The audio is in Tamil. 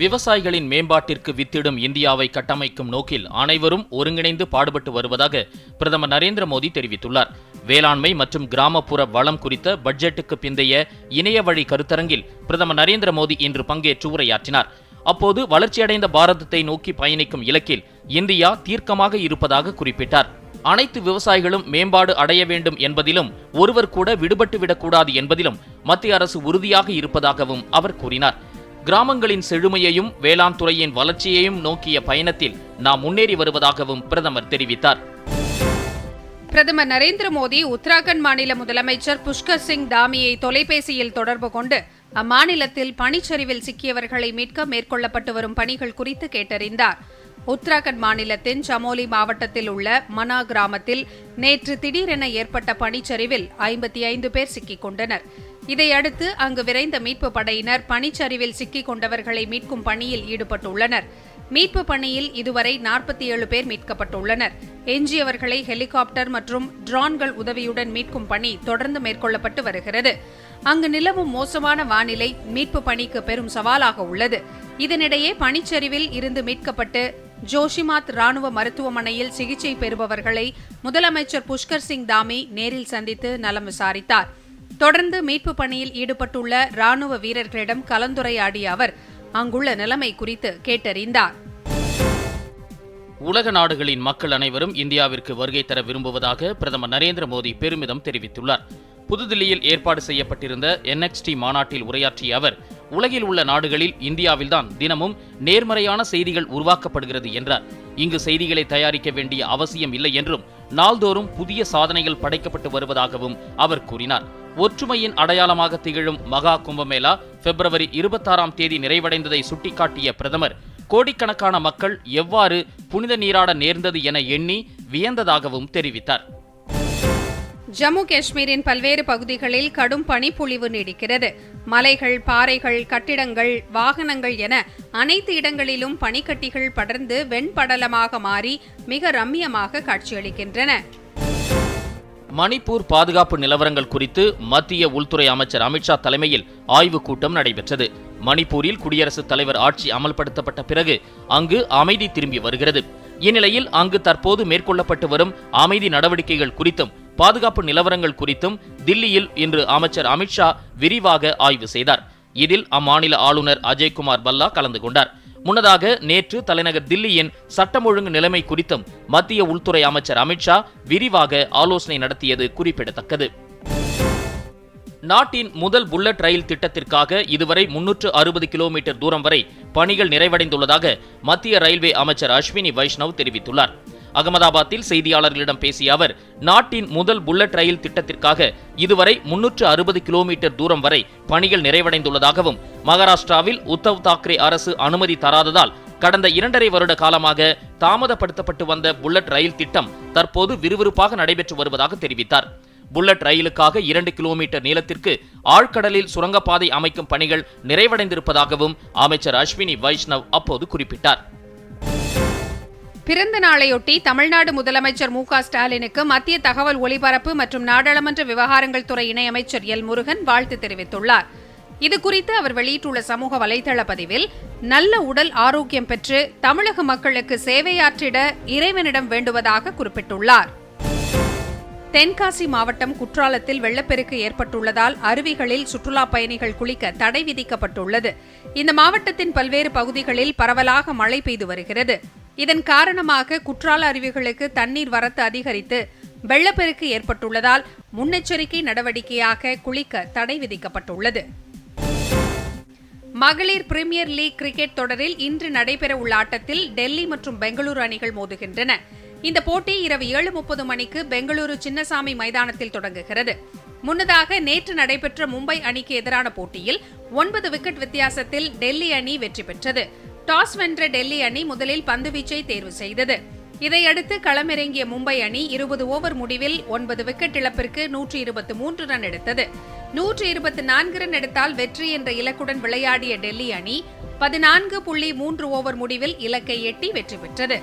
விவசாயிகளின் மேம்பாட்டிற்கு வித்திடும் இந்தியாவை கட்டமைக்கும் நோக்கில் அனைவரும் ஒருங்கிணைந்து பாடுபட்டு வருவதாக பிரதமர் நரேந்திர மோடி தெரிவித்துள்ளார். வேளாண்மை மற்றும் கிராமப்புற வளம் குறித்த பட்ஜெட்டுக்கு பிந்தைய இணைய வழி கருத்தரங்கில் பிரதமர் நரேந்திர மோடி இன்று பங்கேற்று உரையாற்றினார். அப்போது வளர்ச்சியடைந்த பாரதத்தை நோக்கி பயணிக்கும் இலக்கில் இந்தியா தீர்க்கமாக இருப்பதாக குறிப்பிட்டார். அனைத்து விவசாயிகளும் மேம்பாடு அடைய வேண்டும் என்பதிலும் ஒருவர் கூட விடுபட்டு விடக்கூடாது என்பதிலும் மத்திய அரசு உறுதியாக இருப்பதாகவும் அவர் கூறினார். கிராமங்களின் செழுமையையும் வேளாண் துறையின் வளர்ச்சியையும் நோக்கிய பயணத்தில் நாம் முன்னேறி வருவதாகவும் பிரதமர் தெரிவித்தார். பிரதமர் நரேந்திர மோடி உத்தராகண்ட் மாநில முதலமைச்சர் புஷ்கர் சிங் தாமியை தொலைபேசியில் தொடர்பு கொண்டு அம்மாநிலத்தில் பனிச்சரிவில் சிக்கியவர்களை மீட்க மேற்கொள்ளப்பட்டு வரும் பணிகள் குறித்து கேட்டறிந்தார். உத்தராகண்ட் மாநிலத்தின் சமோலி மாவட்டத்தில் உள்ள மனா கிராமத்தில் நேற்று திடீரென ஏற்பட்ட பனிச்சரிவில் ஐம்பத்தி ஐந்து பேர் சிக்கிக் கொண்டனர். இதையடுத்து அங்கு விரைந்த மீட்பு படையினர் பனிச்சரிவில் சிக்கிக் கொண்டவர்களை மீட்கும் பணியில் ஈடுபட்டுள்ளனர். மீட்பு பணியில் இதுவரை நாற்பத்தி ஏழு பேர் மீட்கப்பட்டுள்ளனர். எஞ்சியவர்களை ஹெலிகாப்டர் மற்றும் ட்ரோன்கள் உதவியுடன் மீட்கும் பணி தொடர்ந்து மேற்கொள்ளப்பட்டு வருகிறது. அங்கு நிலவும் மோசமான வானிலை மீட்பு பணிக்கு பெரும் சவாலாக உள்ளது. இதனிடையே பனிச்சரிவில் இருந்து மீட்கப்பட்டு ஜோஷிமாத் ராணுவ மருத்துவமனையில் சிகிச்சை பெறுபவர்களை முதலமைச்சர் புஷ்கர் சிங் தாமி நேரில் சந்தித்து நலம் விசாரித்தார். தொடர்ந்து மீட்பு பணியில் ஈடுபட்டுள்ள ராணுவ வீரர்களிடம் கலந்துரையாடிய அவர் அங்குள்ள நிலைமை குறித்து கேட்டறிந்தார். உலக நாடுகளின் மக்கள் அனைவரும் இந்தியாவிற்கு வருகை தர விரும்புவதாக பிரதமர் நரேந்திர மோடி பெருமிதம் தெரிவித்துள்ளார். புதுதில்லியில் ஏற்பாடு செய்யப்பட்டிருந்த என்எக்ஸ்டி மாநாட்டில் உரையாற்றிய அவர் உலகில் உள்ள நாடுகளில் இந்தியாவில்தான் தினமும் நேர்மறையான செய்திகள் உருவாக்கப்படுகிறது என்றார். இங்கு செய்திகளை தயாரிக்க வேண்டிய அவசியம் இல்லை என்றும் நாள்தோறும் புதிய சாதனைகள் படைக்கப்பட்டு வருவதாகவும் அவர் கூறினார். ஒற்றுமையின் அடையாளமாக திகழும் மகா கும்பமேளா பிப்ரவரி இருபத்தாறாம் தேதி நிறைவடைந்ததை சுட்டிக்காட்டிய பிரதமர் கோடிக்கணக்கான மக்கள் எவ்வாறு புனித நீராட நேர்ந்தது என எண்ணி வியந்ததாகவும் தெரிவித்தார். ஜம்மு காஷ்மீரின் பல்வேறு பகுதிகளில் கடும் பனிப்பொழிவு நீடிக்கிறது. மலைகள் பாறைகள் கட்டிடங்கள் வாகனங்கள் என அனைத்து இடங்களிலும் பனிக்கட்டிகள் படர்ந்து வெண்படலமாக மாறி மிக ரம்மியமாக காட்சியளிக்கின்றன. மணிப்பூர் பாதுகாப்பு நிலவரங்கள் குறித்து மத்திய உள்துறை அமைச்சர் அமித்ஷா தலைமையில் ஆய்வுக் கூட்டம் நடைபெற்றது. மணிப்பூரில் குடியரசுத் தலைவர் ஆட்சி அமல்படுத்தப்பட்ட பிறகு அங்கு அமைதி திரும்பி வருகிறது. இந்நிலையில் அங்கு தற்போது மேற்கொள்ளப்பட்டு வரும் அமைதி நடவடிக்கைகள் குறித்தும் பாதுகாப்பு நிலவரங்கள் குறித்தும் தில்லியில் இன்று அமைச்சர் அமித்ஷா விரிவாக ஆய்வு செய்தார். இதில் அம்மாநில ஆளுநர் அஜய்குமார் பல்லா கலந்து கொண்டார். முன்னதாக நேற்று தலைநகர் தில்லியின் சட்டம் ஒழுங்கு நிலைமை குறித்தும் மத்திய உள்துறை அமைச்சர் அமித்ஷா விரிவாக ஆலோசனை நடத்தியது குறிப்பிடத்தக்கது. நாட்டின் முதல் புல்லட் ரயில் திட்டத்திற்காக இதுவரை முன்னூற்று அறுபது கிலோமீட்டர் தூரம் வரை பணிகள் நிறைவடைந்துள்ளதாக மத்திய ரயில்வே அமைச்சர் அஸ்வினி வைஷ்ணவ் தெரிவித்துள்ளார். அகமதாபாத்தில் செய்தியாளர்களிடம் பேசிய அவர் நாட்டின் முதல் புல்லட் ரயில் திட்டத்திற்காக இதுவரை முன்னூற்று அறுபது கிலோமீட்டர் தூரம் வரை பணிகள் நிறைவடைந்துள்ளதாகவும் மகாராஷ்டிராவில் உத்தவ் தாக்கரே அரசு அனுமதி தராததால் கடந்த இரண்டரை வருட காலமாக தாமதப்படுத்தப்பட்டு வந்த புல்லட் ரயில் திட்டம் தற்போது விறுவிறுப்பாக நடைபெற்று வருவதாக தெரிவித்தார். புல்லட் ரயிலுக்காக இரண்டு கிலோமீட்டர் நீளத்திற்கு ஆழ்கடலில் சுரங்கப்பாதை அமைக்கும் பணிகள் நிறைவடைந்திருப்பதாகவும் அமைச்சர் அஸ்வினி வைஷ்ணவ் அப்போது குறிப்பிட்டார். பிறந்த நாளையொட்டி தமிழ்நாடு முதலமைச்சர் மு ஸ்டாலினுக்கு மத்திய தகவல் ஒலிபரப்பு மற்றும் நாடாளுமன்ற விவகாரங்கள் துறை இணையமைச்சர் எல் முருகன் வாழ்த்து தெரிவித்துள்ளார். இதுகுறித்து அவர் வெளியிட்டுள்ள சமூக வலைதள பதிவில் நல்ல உடல் ஆரோக்கியம் பெற்று தமிழக மக்களுக்கு சேவையாற்றிட இறைவனிடம் வேண்டுவதாக குறிப்பிட்டுள்ளார். தென்காசி மாவட்டம் குற்றாலத்தில் வெள்ளப்பெருக்கு ஏற்பட்டுள்ளதால் அருவிகளில் சுற்றுலா பயணிகள் குளிக்க தடை விதிக்கப்பட்டுள்ளது. இந்த மாவட்டத்தின் பல்வேறு பகுதிகளில் பரவலாக மழை பெய்து வருகிறது. இதன் காரணமாக குற்றால அருவிகளுக்கு தண்ணீர் வரத்து அதிகரித்து வெள்ளப்பெருக்கு ஏற்பட்டுள்ளதால் முன்னெச்சரிக்கை நடவடிக்கையாக குளிக்க தடை விதிக்கப்பட்டுள்ளது. மகளிர் பிரீமியர் லீக் கிரிக்கெட் தொடரில் இன்று நடைபெற உள்ள ஆட்டத்தில் டெல்லி மற்றும் பெங்களூரு அணிகள் மோதுகின்றன. இந்த போட்டி இரவு ஏழு முப்பது மணிக்கு பெங்களூரு சின்னசாமி மைதானத்தில் தொடங்குகிறது. முன்னதாக நேற்று நடைபெற்ற மும்பை அணிக்கு எதிரான போட்டியில் ஒன்பது விக்கெட் வித்தியாசத்தில் டெல்லி அணி வெற்றி பெற்றது. டாஸ் வென்ற டெல்லி அணி முதலில் பந்துவீச்சை தேர்வு செய்தது. இதையடுத்து களமிறங்கிய மும்பை அணி இருபது ஓவர் முடிவில் ஒன்பது விக்கெட் இழப்பிற்கு நூற்றி இருபத்தி மூன்று ரன் எடுத்தது. நூற்றி இருபத்தி நான்கு ரன் எடுத்தால் வெற்றி என்ற இலக்குடன் விளையாடிய டெல்லி அணி பதினான்கு புள்ளி மூன்று ஓவர் முடிவில் இலக்கை எட்டி வெற்றி பெற்றது.